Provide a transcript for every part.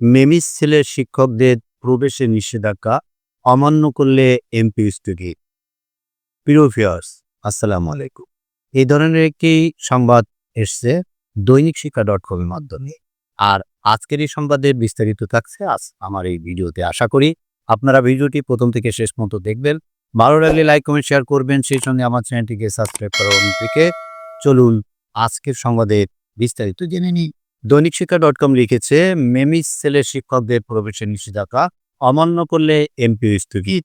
মেমিস ছেলের শিক্ষকদের প্রবেশে নিষেধাজ্ঞা অমান্য করলে এমপি স্থগিত। প্রিয় ভিউয়ার্স, আসসালামু আলাইকুম। এই ধরনের একটি সংবাদ এসছে দৈনিক শিক্ষা ডট কমের মাধ্যমে। আর আজকের এই সংবাদের বিস্তারিত থাকছে আজ আমার এই ভিডিওতে। আশা করি আপনারা ভিডিওটি প্রথম থেকে শেষ পর্যন্ত দেখবেন। ভালো লাগলে লাইক, কমেন্ট, শেয়ার করবেন। সেই সঙ্গে আমার চ্যানেলটিকে সাবস্ক্রাইব করার থেকে চলুন আজকের সংবাদের বিস্তারিত জেনে নিই। দৈনিক শিক্ষা ডট কম লিখেছে মেমিস সেলের শিক্ষকদের প্রবেশের নিষেধাজ্ঞা অমান্য করলে এমপি স্থগিত।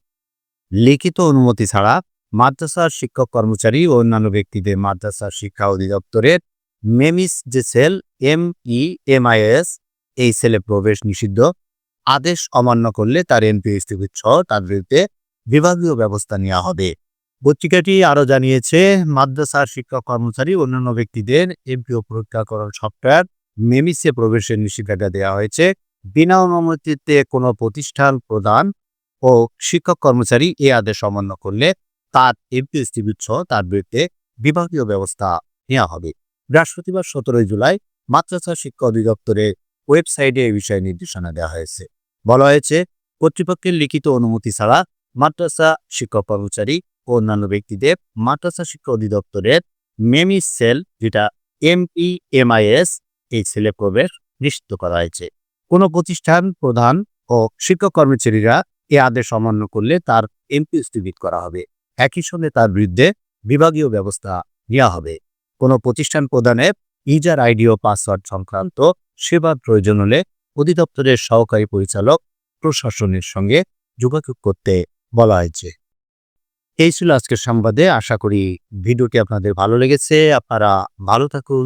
লিখিত অনুমতি ছাড়া মাদ্রাসার শিক্ষক কর্মচারী ও অন্যান্য ব্যক্তিদের মাদ্রাসার শিক্ষা অধিদপ্তরের মেমিস যে সেল, এম ই, এম এই সেলে প্রবেশ নিষিদ্ধ আদেশ অমান্য করলে তার এমপি স্থগিত সহ তার বিরুদ্ধে বিভাগীয় ব্যবস্থা নেওয়া হবে। পত্রিকাটি আরও জানিয়েছে, মাদ্রাসার শিক্ষক কর্মচারী অন্যান্য ব্যক্তিদের এমপিও পরীক্ষাকরণ সফটওয়্যার মেমিসে প্রবেশের নিষেধাজ্ঞা দেওয়া হয়েছে। বিনা অনুমতিতে কোনো প্রতিষ্ঠান প্রদান ও শিক্ষক কর্মচারী এ আদেশ অমান্য করলে তার এমপি স্থগিত সহ তার বিরুদ্ধে বিভাগীয় ব্যবস্থা নেওয়া হবে। বৃহস্পতিবার সতেরোই জুলাই মাদ্রাসা শিক্ষা অধিদপ্তরের ওয়েবসাইটে এই বিষয়ে নির্দেশনা দেওয়া হয়েছে। বলা হয়েছে, কর্তৃপক্ষের লিখিত অনুমতি ছাড়া মাদ্রাসা শিক্ষক কর্মচারী ও অন্যান্য ব্যক্তিদের মাদ্রাসা শিক্ষা অধিদপ্তরের মেমিস সেল, যেটা এমই এমআইএস এই সেলে প্রবেশ নিশ্চিত করা হয়েছে। কোনো প্রতিষ্ঠান, প্রধান ও শিক্ষক কর্মচারীরা এ আদেশ অমান্য করলে তার এমপি স্থগিত করা হবে। একই সঙ্গে তার বিরুদ্ধে বিভাগীয় ব্যবস্থা নেওয়া হবে। কোনো প্রতিষ্ঠান প্রদানের ইজার আইডি ও পাসওয়ার্ড সংক্রান্ত সেবার প্রয়োজন হলে অধিদপ্তরের সহকারী পরিচালক প্রশাসনের সঙ্গে যোগাযোগ করতে বলা হয়েছে। এই ছিল আজকের সংবাদে। আশা করি ভিডিওটি আপনাদের ভালো লেগেছে। আপনারা ভালো থাকুন।